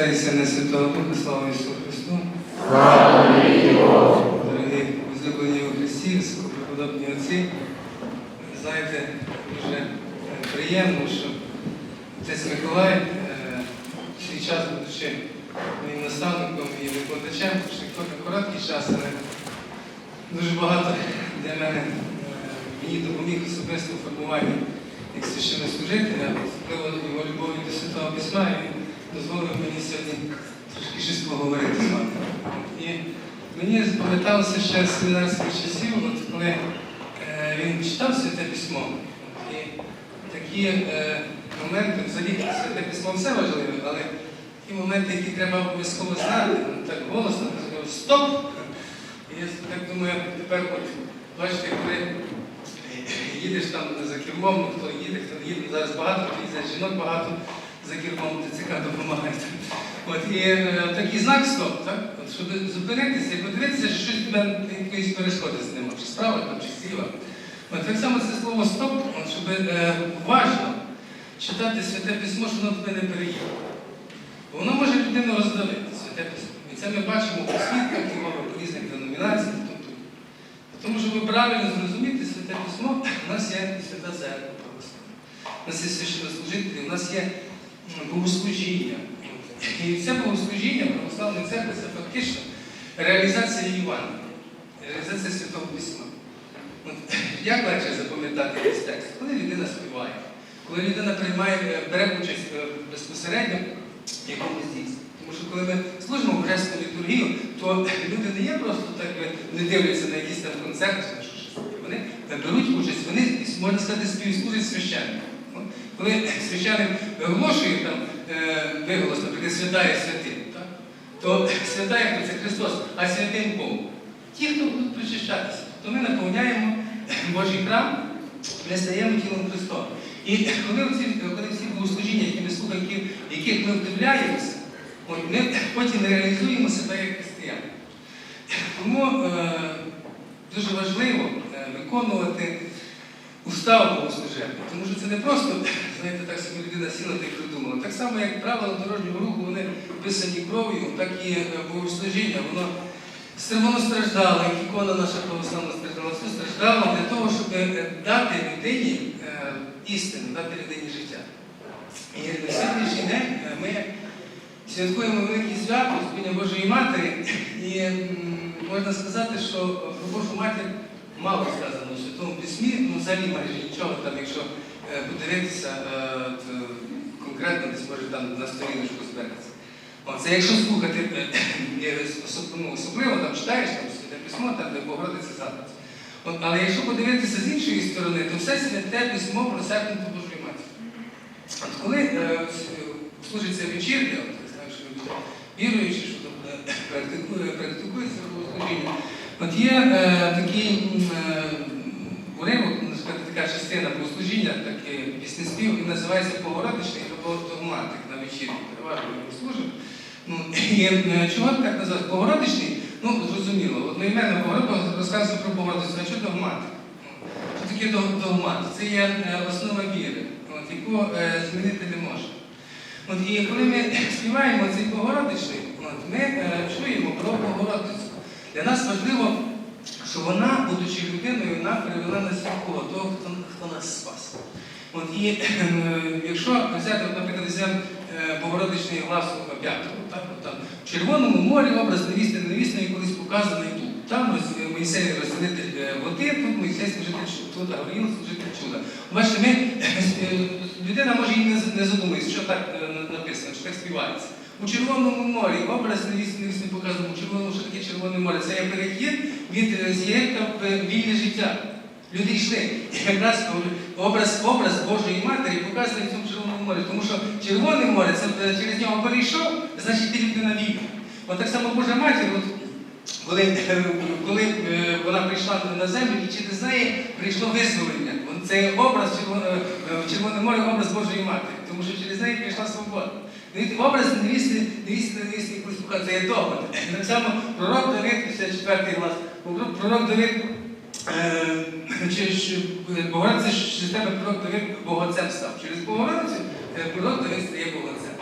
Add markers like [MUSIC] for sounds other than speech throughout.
Отця і Сина Святого Духа, слава Ісусу Христу. Дорогі возлюблені у Христі, високопреподобні отці. Знаєте, дуже е, приємно, що отець Миколай е, свій час будучи моїм наставником і викладачем, хоч не короткий час, але дуже багато для мене е, мені допоміг особисто формуванні як священнослужителя, особливо його любові до Святого Письма, дозволив мені сьогодні трошки щось поговорити з вами. І мені запам'яталося ще з семінарських часів, от коли е, він читав Святе Письмо. І такі е, моменти, взагалі Святе Письмо все важливе, але ті моменти, які треба обов'язково знати, ну, так голосно, сказав, стоп! І я так думаю, тепер от бачите, коли їдеш там за кермом, ну, хто їде, хто не їде, зараз багато хто їздить, жінок багато за кермом, ТЦК допомагають. От, і е, такий знак стоп, так? От, щоб зупинитися і подивитися, що щось тебе якоїсь перешкоди з ним, чи справа, там, чи зліва. От, так само це слово стоп, от, щоб е, уважно читати святе письмо, що воно тебе не переїхало. Воно може людину роздавити, святе письмо. І це ми бачимо у свідках Єгови, по різних деномінаціях. Тобто, тому, щоб правильно зрозуміти святе письмо, у нас є свята церква православна. У нас є священнослужителі, у нас є богослужіння. І це богослужіння православної церкви це фактично реалізація Євангелія, реалізація Святого Письма. Як легше запам'ятати якийсь текст? Коли людина співає, коли людина приймає, е, бере участь е, безпосередньо в якомусь дійстві. Тому що коли ми служимо Божественну літургію, то люди не є просто так, е, не дивляться на якісь там щось. Вони беруть участь, вони, можна сказати, співслужать священнику. Коли священник оголошує там е, виголос, наприклад, святає святим, то святає хто це Христос, а святим Бог. Ті, хто будуть причащатися, то ми наповняємо Божий храм, ми стаємо тілом Христова. І коли ці, коли всі богослужіння, які ми слухаємо, яких ми вдивляємося, ми потім реалізуємо себе як християни. Тому е, дуже важливо е, виконувати устав богослужебний, тому що це не просто, знаєте, так собі людина сіла та й придумала. Так само, як правила дорожнього руху, вони писані кров'ю, так і е, богослужіння, воно все воно страждало, як ікона наша православна страждала, все страждало для того, щоб е, дати людині е, істину, дати людині життя. І на сьогоднішній день ми святкуємо велике свято Господня Божої Матері, і можна сказати, що про Божу матір мало сказано в Святому Письмі, ну взагалі майже нічого, там, якщо е, подивитися, е, от, е, конкретно десь може там на сторіночку збереться. Це якщо слухати, [COUGHS] ну, особливо там читаєш там святе письмо, там де Богородиця запис. От, але якщо подивитися з іншої сторони, то все святе письмо про серпнуту Божої Матері. От коли е, служиться вечірня, знаю, що [COUGHS] практикує, практикується богослужіння, от є е, такий е, уривок, сказати, така частина богослужіння, такий піснеспів, він називається Богородичний або догматик на вечірні. Переважно ми служимо. Ну, і е, чого так називається? Богородичний? Ну, зрозуміло, одноіменно Богородиця розказує про Богородицю, а що догматик? Що таке дог- догмат? Це є е, основа віри, от, яку е, змінити не можна. От, і коли ми співаємо цей Богородичний, от, ми е, чуємо про Богородицю. Для нас важливо, що вона, будучи людиною, вона привела нас кого? Того, хто, хто нас спас. От, і е, якщо взяти, наприклад, е, Богородичний глас п'ятого, в Червоному морі образ невісти невісної колись показаний тут. Там роз- Мойсей розселитель е, води, тут Мойсей служитель чуда, Гавриїл служитель чуда. Бачите, ми, е, людина може і не, з- задумається, що так е, написано, що так співається. У Червоному морі образ невісної показаний, у Червоному, що таке Червоне море? Це є перехід від е, в е, вільне життя. Люди йшли. Якраз образ, образ Божої Матері показаний в цьому Червоному морі. Тому що Червоне море, це е, через нього перейшов, значить ти людина вільна. От так само Божа Матір, от, коли, е, коли вона прийшла на землю, і через неї прийшло визволення. Це образ Червоне море, образ Божої Матері, тому що через неї прийшла свобода. Образ невісти, невісти, невісти, якусь показує дома. Так само пророк Давид, 54 глас, пророк Давид Е, ж Богородиця через тебе пророк Давид Богоцем став. Через Богородицю е, пророк Давид стає Богоцем.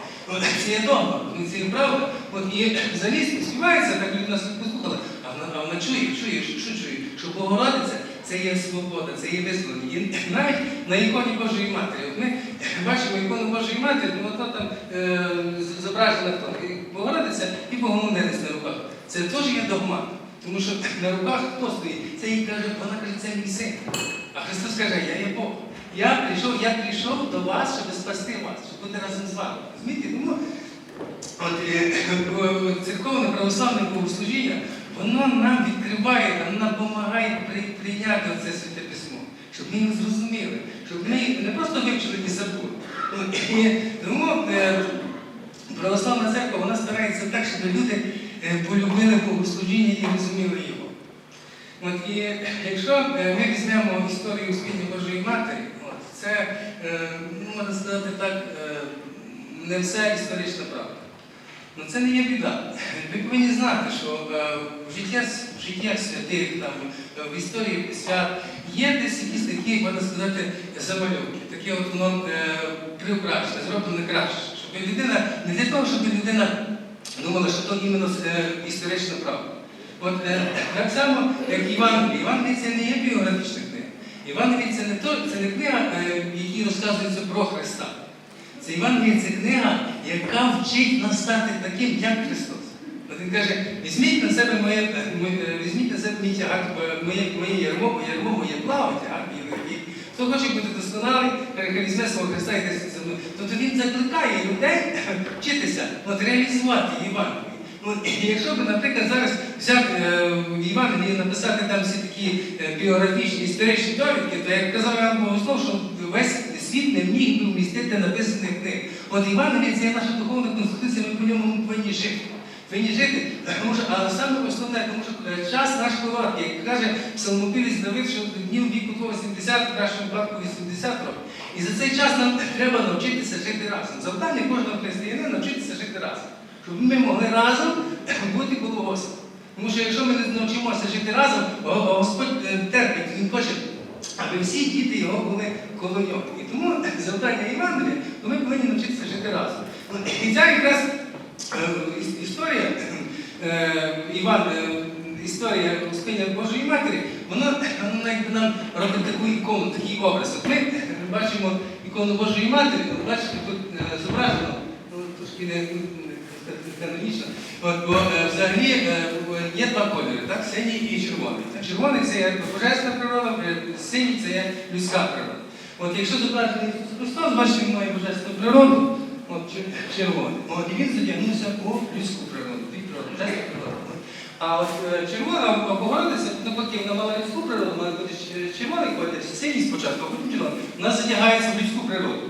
Це є ну, це є правда. От, і взагалі співається, так людина послухала, а вона, чує, чує, що чує, що Богородиця це є свобода, це є визволення. І навіть на іконі Божої Матері. От ми бачимо ікону Божої Матері, ну то там е, зображена Богородиця і Богомолець на руках. Це теж є догма. Тому що на руках хто стоїть? Це їй каже, вона каже, це мій син. А Христос каже, я є Бог. Я прийшов, я прийшов до вас, щоб спасти вас, щоб бути разом з вами. Розумієте? Тому От е, церковне православне богослужіння, воно нам відкриває, нам допомагає при- прийняти це святе письмо, щоб ми його зрозуміли, щоб ми не просто вивчили і забули. Тому е, православна церква вона старається так, щоб люди е, полюбили богослужіння і розуміли його. От, і якщо е, ми візьмемо історію Успіння Божої Матері, от, це, ну, можна сказати так, не все історична правда. Ну це не є біда. Ви повинні знати, що е, в життя, в життях святих, там, в історії свят є десь якісь такі, можна сказати, замальовки, таке от воно е, приукрашене, зроблено краще. Щоб людина, не для того, щоб людина думала, що то іменно е, історична правда. От так само, як Євангеліє. Євангеліє це не є біографічна книга. Євангеліє це не то, це не книга, в якій розказується про Христа. Це Євангеліє це книга, яка вчить нас стати таким, як Христос. Він каже, візьміть на себе моє, е, моє- візьміть на себе мій тягар, е, моє, моє ярмо, бо ярмо моє плаве тягар. Хто хоче бути досконалий, візьме свого Христа і за мною. Тобто він закликає людей [LAUGHS] вчитися, от реалізувати Євангеліє. Ну, якщо б, наприклад, зараз взяти е, в Євангелії і написати там всі такі е, біографічні історичні довідки, то як казав Іван Богослов, що весь світ не міг би вмістити написаних книг. От Євангеліє це є наша духовна конституція, ми по ньому повинні жити. Повинні жити, тому що, але саме основне, тому що е, час наш короткий, як каже псалмопівець Давид, що днів віку твого 70, в кращому випадку 80 років. І за цей час нам треба навчитися жити разом. Завдання кожного християнина навчитися жити разом. Щоб ми могли разом бути коло Господа. Тому що якщо ми не навчимося жити разом, Господь е, терпить, Він хоче, аби всі діти його були коло нього. І тому завдання Євангелія, то ми повинні навчитися жити разом. І ця якраз е, історія, е, Іван, е, історія Успіння Божої Матері, вона, якби нам робить таку ікону, такий образ. От ми бачимо ікону Божої Матері, бачите, тут зображено, ну, трошки не, канонічно. Бо взагалі є два кольори, так? синій і червоний. Червоний це є божественна природа, синій це є людська природа. От якщо Ісус Христос, бачите, він має божественну природу, от чер- червоний. От, і він задягнувся у людську природу, від природи, божественну природу. А от е, червона Богородиця, навпаки, вона мала людську природу, має бути червоний колір, синій спочатку, а потім червоний. Вона задягається в людську природу.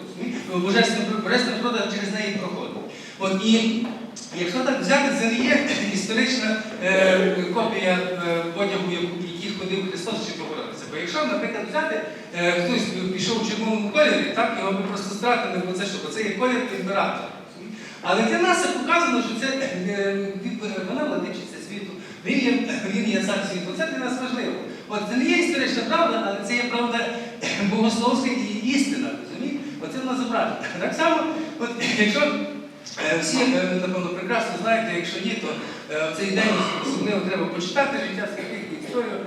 божественна природа через неї проходить. От, і якщо так взяти, це не є історична е, копія е, одягу, яку- який ходив Христос чи Богородиця. Бо якщо, наприклад, взяти, е, хтось пішов в червоному кольорі, так, його би просто стратили, бо це що, бо це є колір імператора. Але для нас показано, що це е, вона владичиця світу, він є, він є цар світу. Це для нас важливо. От це не є історична правда, але це є правда богословська і істина. розумієте? Оце вона зображена. Так само, от, якщо всі, е, напевно, прекрасно знаєте, якщо ні, то е, в цей день особливо треба почитати життя святих історію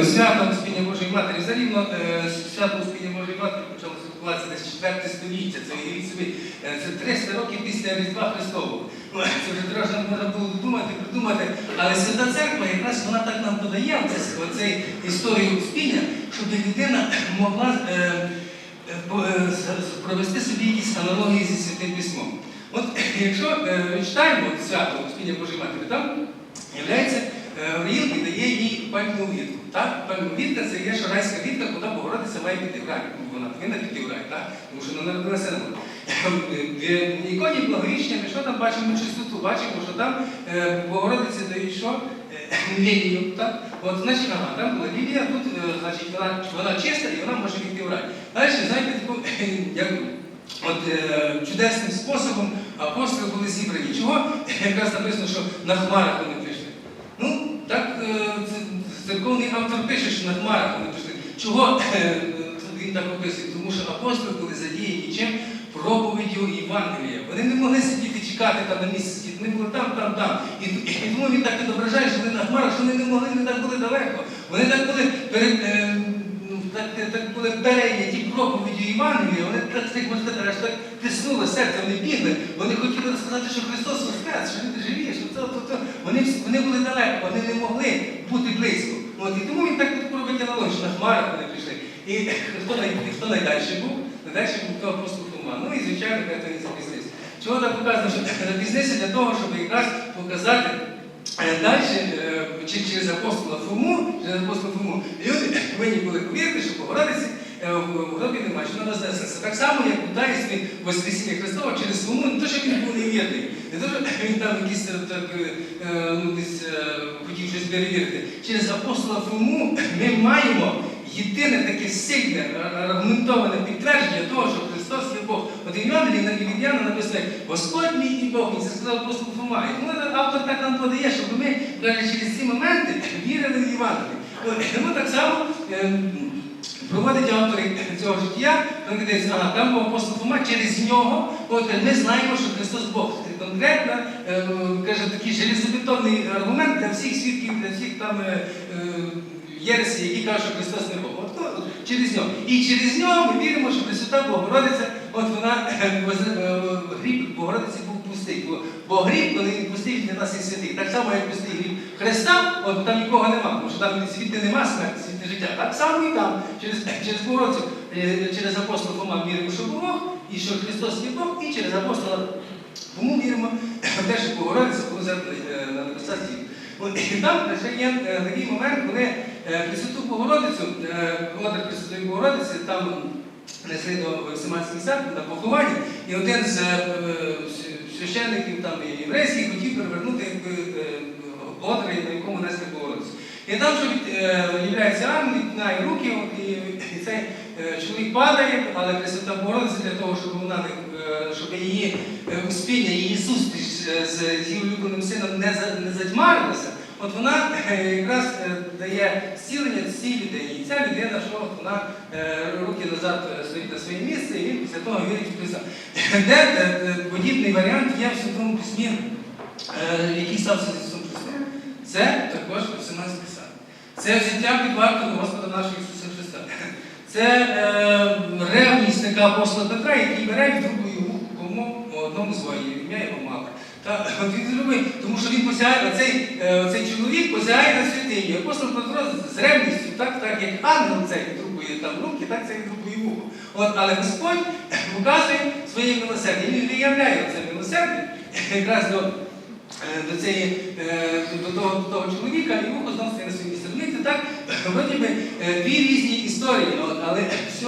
е, свято Успіння Божої Матері. Е, свято Успіння Божої Матері почало святкуватися десь 4 століття. Це уявіть собі, е, це 300 років після Різдва Христового. Це вже трошки можна було думати, придумати. Але Свята Церква якраз вона так нам подає оцей історію Успіння, щоб людина могла е, е, е, провести собі якісь аналогії зі святим письмом. От якщо е, читаємо свято Успіння Божої Матері, там являється Гавриїл і дає їй пальмову вітку. Пальмова вітка це є шарайська вітка, куди Богородиця має піти в рай. Вона повинна піти в рай, так? тому що вона народилася на воді. В іконі благовіщення ми що там бачимо чистоту? Бачимо, що там е, Богородиці дають що? Е, Лілію, так? От, значить, ага, там була лілія, тут, е, значить, вона, вона чиста і вона може піти в рай. Далі, знаєте, таку, як От е, чудесним способом апостоли були зібрані. Чого? [LAUGHS] Якраз написано, що на хмарах вони прийшли. Ну, так е, церковний автор пише, що на хмарах вони прийшли. Чого е, він так описує? Тому що апостоли були задіяні чим? проповіддю Євангелія. Вони не могли сидіти чекати там на місці, вони були там, там, там. І, і, тому він так відображає, що вони на хмарах, що вони не могли, вони так були далеко. Вони так були перед. е, ну, так, так були перейняті проповіді Євангелія, вони так так можна так тиснуло серце, вони бігли, вони хотіли розказати, що Христос воскрес, що він живі, що це, то, то. Вони, вони були далеко, вони не могли бути близько. От, і тому він так робить аналогію, що на хмарах вони прийшли. І [LAUGHS] хто, хто найдальше був? Найдальше був то апостол Тома. Ну і звичайно, як він запізнився. Чого так показано, що запізнився для того, щоб якраз показати Далі, через апостола Фому, через апостола Фому, люди [CLEARS THROAT] повинні були повірити, що е, в гробі немає, що. Так само, як у таїстві Воскресіння Христова через Фому, не то, що він був невірний, не то, що він там якийсь е, так, е, е, ну, десь е, хотів щось перевірити. Через апостола Фому ми маємо єдине таке сильне, аргументоване підтвердження того, що Христос є Бог. От в на Євангеліяна написано, Господь мій і Бог, мій, це сказав апостол Фома. І тому автор так нам подає, щоб ми каже, через ці моменти вірили в Євангелії. От, Тому так само е, проводить автори цього життя, він дивиться, ага, там був апостол Фома, через нього от, ми знаємо, що Христос Бог. Це конкретно, е, каже, такий железобетонний аргумент для всіх свідків, для всіх там. е, е, єресі, які кажуть, що Христос не Бог. От, то, через нього. І через нього ми віримо, що Пресвята Богородиця, от вона е, е, гріб Богородиці був пустий. Бо, гріб, коли він пустий, для нас є святий. Так само, як пустий гріб Христа, от там нікого нема, тому що там звідти нема смерті, звідти життя. Так само і там, через, через Богородицю, е, через апостола Фома віримо, що Бог, і що Христос є Бог, і через апостола тому віримо те, що Богородиця на небесах. І там ще є е, такий момент, коли е, Пресвяту Богородицю, Володар Пресвятої Богородиці, там несли до Семанський сад на поховання, і один з священників там єврейських хотів перевернути е, на якому несли Богородицю. І там, що являється ангел, відтинає руки, і, цей е, чоловік падає, але Пресвята Богородиця для того, щоб вона не, е, щоб її е, успіння, її зустріч з, її улюбленим сином не, за- не затьмарилася, от вона якраз дає зцілення цій людині. І ця людина, що от вона руки назад стоїть на своє місце, і він після того вірить в Христа. Де подібний варіант є в Святому Письмі, який стався з Ісусом Христом. Це також 18 писання. Це взяття під варту Господа нашого Ісуса Христа. [LAUGHS] Це е, ревність така апостола Петра, який бере другою вуху кому одному воїнів, ім'я його мала. Та от він зробив, тому що він посягає, оцей, е, оцей чоловік посягає на святиню. Апостол Петро з ревністю, так, так як ангел цей відрубує там руки, так це відрубує вухо. От, але Господь [LAUGHS] показує своє милосердя. Він виявляє це милосердя [LAUGHS] якраз до до, цієї, е, до, того, до того чоловіка і вухо знову на своє місце. Так, вроді би е, дві різні історії, але все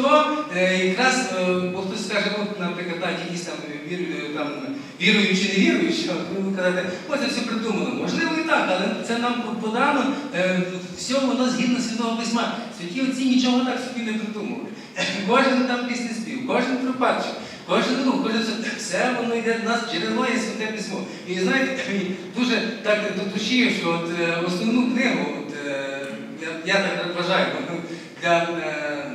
е, якраз, е, бо хтось скаже, от, наприклад, так, якісь там, вір, е, там віруючі, не віруючі, ви казати, ось це все придумано. Можливо і так, але це нам подано, е, все воно згідно Святого Письма. Святі отці нічого так собі не придумували. Кожен там після спів, кожен припадчик. Кожен рух, кожен все, все воно йде до нас, джерело є святе письмо. І знаєте, [LAUGHS] дуже так до душі, що от, е, основну книгу, от, е, я, я так вважаю, ну, для, е,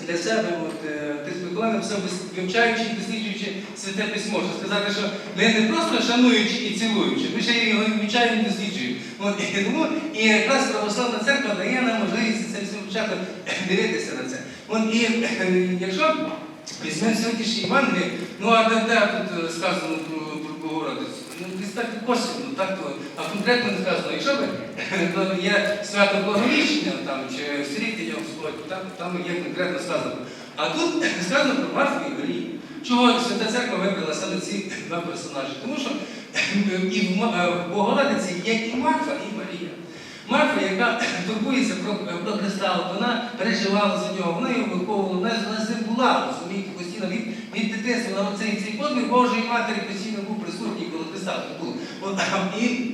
для себе, от, ти написав, вивчаючи і досліджуючи святе письмо, що сказати, що ми не просто шануючи і цілуючи, ми ще його вивчаємо і досліджуємо. От, і, тому, і якраз православна церква дає нам можливість це все почати [LAUGHS] дивитися на це. От, і е, якщо Візьмемо сьогоднішній Євангелії, ну а де, тут е, сказано про, Богородицю? Ну, десь так косвенно, так то, а конкретно не сказано. Якщо б [LAUGHS] то є свято Благовіщення там, чи Срітення Господь, там, там є конкретно сказано. А тут [LAUGHS] сказано про Марфу і Марію. Чого Свята Церква вибрала саме ці [LAUGHS] два персонажі? Тому що і е, в Богородиці є і Марфа, і Марія. Марфа, яка турбується про, про Христа, вона переживала за нього, вона його виховувала, вона з ним була, розумієте, постійно від, від дитинства. Вона цей, цей подвиг Божої Матері постійно був присутній, коли і,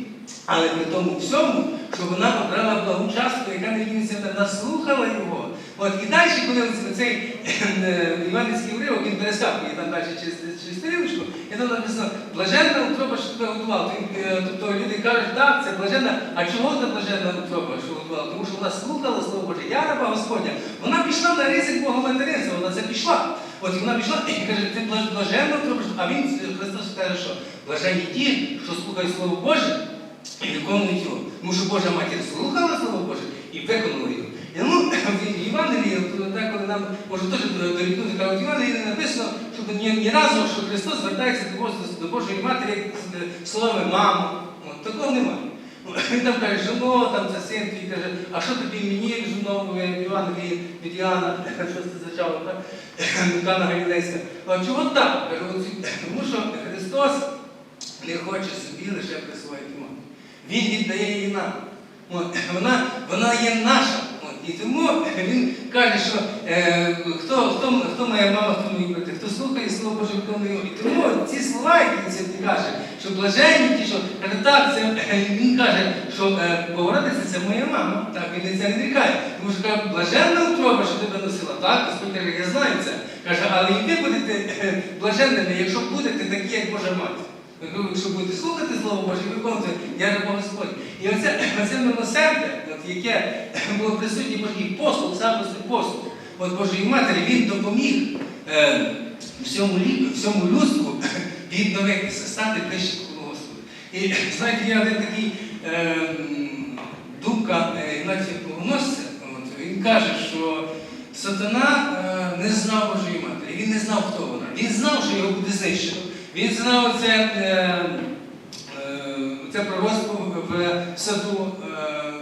але при тому всьому, що вона обрала благу частку, яка не вінця, вона слухала його. От, і далі, коли цей е, Іванівський уривок, він перескакує там далі через, сторіночку, і там написано, блаженна утроба, що тебе готувала. Тобто, Тобто люди кажуть, так, це блаженна, а чого це блаженна утроба, що готувала? Тому що вона слухала Слово Боже, я раба Господня. Вона пішла на ризик Богоматеринства, вона це пішла. От і вона пішла і каже, ти блаж- блаженно робиш, а він Христос каже, що блаженні ті, що слухають Слово Боже і виконують його. Тому що Божа матір слухала Слово Боже і виконала його. І ну, [CLEARS THROAT] в Євангелії, от деколи нам може теж дорікнути, кажуть, в Євангелії написано, щоб ні, ні разу, що Христос звертається до Божої, матері з словами мама. Такого немає. Ну, Він там каже, жено, там це син твій каже, а що тобі мені, жено, Євангелії від Іоанна, [LAUGHS] що це звучало, так? [LAUGHS] Лукана Галілейська. А чого так? Тому що Христос не хоче собі лише присвоїти маму. Він віддає її нам. [CLEARS THROAT] Вона, вона є наша. І тому [CLEARS THROAT] він каже, що е, хто, хто, хто моя мама, хто мої брати, хто слухає слово Боже виконує. його. І тому ці слова, які він каже, що блаженні ті, що каже, так, це [LAUGHS] він каже, що е, Богородиця це моя мама. Так, він це не відрікає. Тому що каже, блаженна утроба, що тебе носила. Так, Господь каже, я знаю це. Каже, але і ви будете е, блаженними, якщо будете такі, як Божа мати. Якщо будете слухати Слово Боже виконувати, я рабо Господь. І оце, [CLEARS THROAT] оце милосердя, яке [CLEARS THROAT] було присутнє Божий послуг, сам послуг, от Божої Матері, він допоміг е, всьому, всьому людству [CLEARS THROAT] відновитися, стати ближче до Господа. І знаєте, є один такий е, думка е, Ігнатія Богоносця, от, він каже, що сатана е, не знав Божої Матері, він не знав, хто вона. Він знав, що його буде знищено. Він знав це, е, е, це пророцтво в саду, е,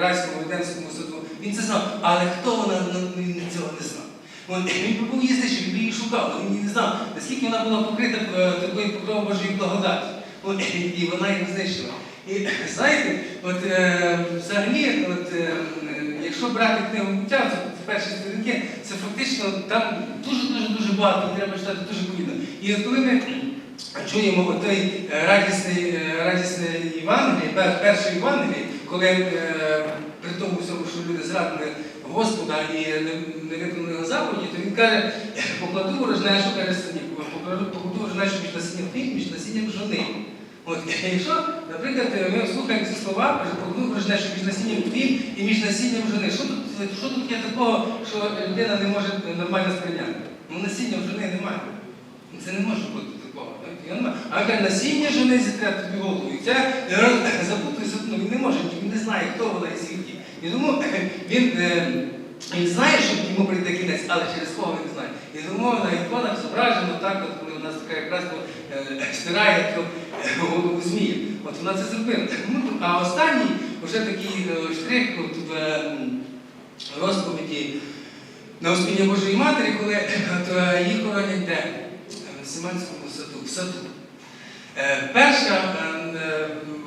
райському, Едемському саду. Він це знав. Але хто вона, ну, він цього не знав. Він був її знищив, він її шукав, він не знав, наскільки вона була покрита е, такою покровом Божої благодаті. І вона його знищила. І знаєте, от е, взагалі, от, е, якщо брати книгу буття, це перші сторінки, це фактично там дуже-дуже дуже багато, треба читати дуже повільно. І от коли ми чуємо той радісний, радісний Євангелій, перший Євангелій, коли при тому всьому, що люди зрадили Господа і не, не виконали заповіді, то він каже, покладу ворожнечу, каже синів, покладу покладу ворожнечу між насінням хліб, між насінням жони. От, [LAUGHS] якщо, наприклад, ми слухаємо ці слова, покладу ворожнечу між насінням хліб і між насінням жони. Що тут, що тут є такого, що людина не може нормально сприйняти? Ну насіння в жони немає. Це не може бути такого. А каже, насіння жони зітре тобі голову. І це запутується, він не може, він не знає, хто вона і звідки. І тому [LAUGHS] він, е, він знає, що йому прийде кінець, але через кого він знає. І тому на іконах зображено так, от, коли у нас така якраз е, стирає ту е, голову змії. От вона це зробила. Ну, а останній вже такий штрих от, в розповіді на Успіння Божої Матері, коли от, їх хоронять де? В Симанському саду, в саду. Перша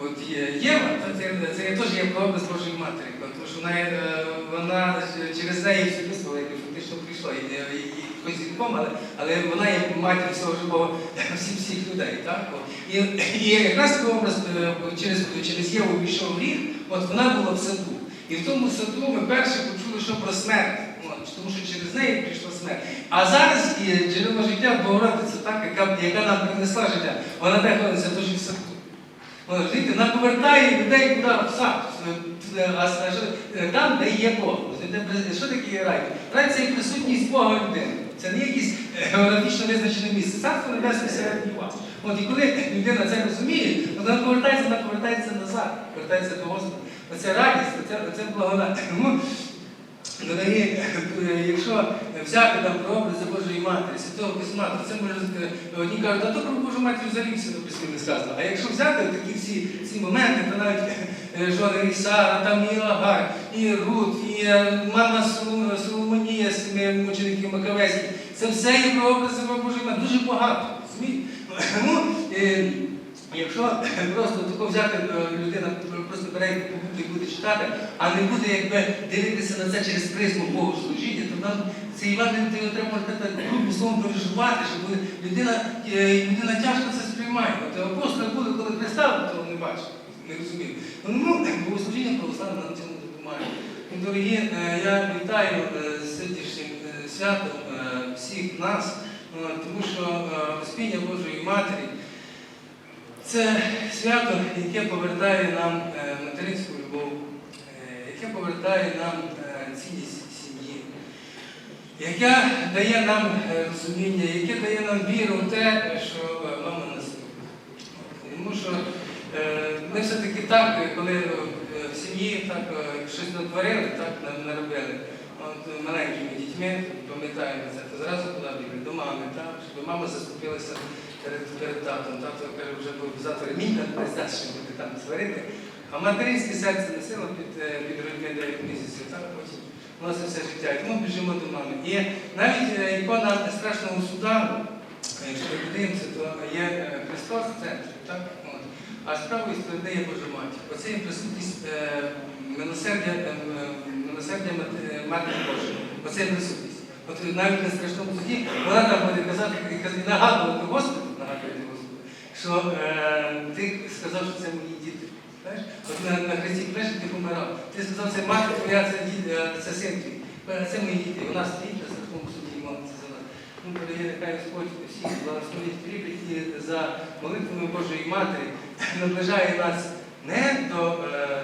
от є Єва, та це, це теж є прообраз Божої Матері, тому що вона, е, вона через неї все людство якби фактично прийшло, і, і, і хоч зірком, але, вона є матір всього живого [LAUGHS] всіх всіх людей. Так? І, і якраз прообраз е, через, через Єву війшов гріх, от вона була в саду. І в тому саду ми перше почули, що про смерть. Тому що через неї прийшла смерть. А зараз і джерело життя Богородиця, так, яка, яка нам принесла життя, вона знаходиться теж в саду. Розумієте, вона повертає людей куди в сад, Е, е, там, де є Бог. Що таке рай? Рай це і присутність Бога людини. Це не якесь географічно визначене місце. Царство небесне середній вас. От і коли людина це розуміє, вона повертається, вона повертається назад, повертається до Господа. Оце радість, оце, оце благодать. Дорогі, е, якщо взяти там про образи Божої Матері, Святого Письма, то це може сказати, одні кажуть, а то про Божу Матір взагалі все допустимо не сказано. А якщо взяти такі всі ці моменти, то навіть е, жони і Сара, там і Агар, і Рут, і е, мама Соломонія з цими мучеників Макавейських, це все є про образи Божої Матері. Дуже багато. розумієте? Е, Якщо просто тако взяти е, людина просто бере і буде читати, а не буде якби дивитися на це через призму Богослужіння, то нам цей Іван можна так грубо словом переживати, щоб людина, е, людина тяжко це сприймає. От апостоли були, коли Христа того не бачив, не розумів. Ну, богослужіння православне нам цьому допомагає. І, Дорогі, е, я вітаю е, сьогоднішнім е, святом е, всіх нас, е, тому що е, Успіння Божої Матері. Це свято, яке повертає нам е, материнську любов, е, яке повертає нам е, цінність сім'ї. яке дає нам розуміння, яке дає нам віру в те, що мама нас любить. Тому що ми все-таки так, коли в сім'ї так щось натворили, так на- наробили. От маленькими дітьми пам'ятаємо це, то зразу бігли? До мами, так, щоб мама заступилася перед, перед татом. Тато вже був завтра ремінь, не знає, що буде там сварити. А материнське серце носило під, е, під грудьми 9 місяців, так потім власне все життя. І тому біжимо до мами. І навіть е, ікона страшного суда, якщо ми подивимося, то є е, Христос в центрі, так? От. А з правої сторони є Божа Матір. Оце є присутність милосердя, милосердя Матері Божої. Оце є присутність. От навіть на страшному суді вона там буде казати і нагадувати Господу, що е, ти сказав, що це мої діти. От на, на хресті плеші ти помирав. Ти сказав, це мати твоя, це, е, це син твій. Е, Це мої діти. Вона стоїть на страшному суді і молиться за нас. Ну, передає, нехай Господь всіх благословить і за молитвами Божої Матері наближає нас не до е,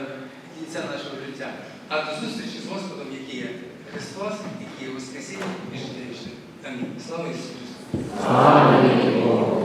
кінця нашого життя, а до зустрічі з Господом, який є Христос, який є Воскресіння і життя. Амінь. Слава Ісусу! Христу!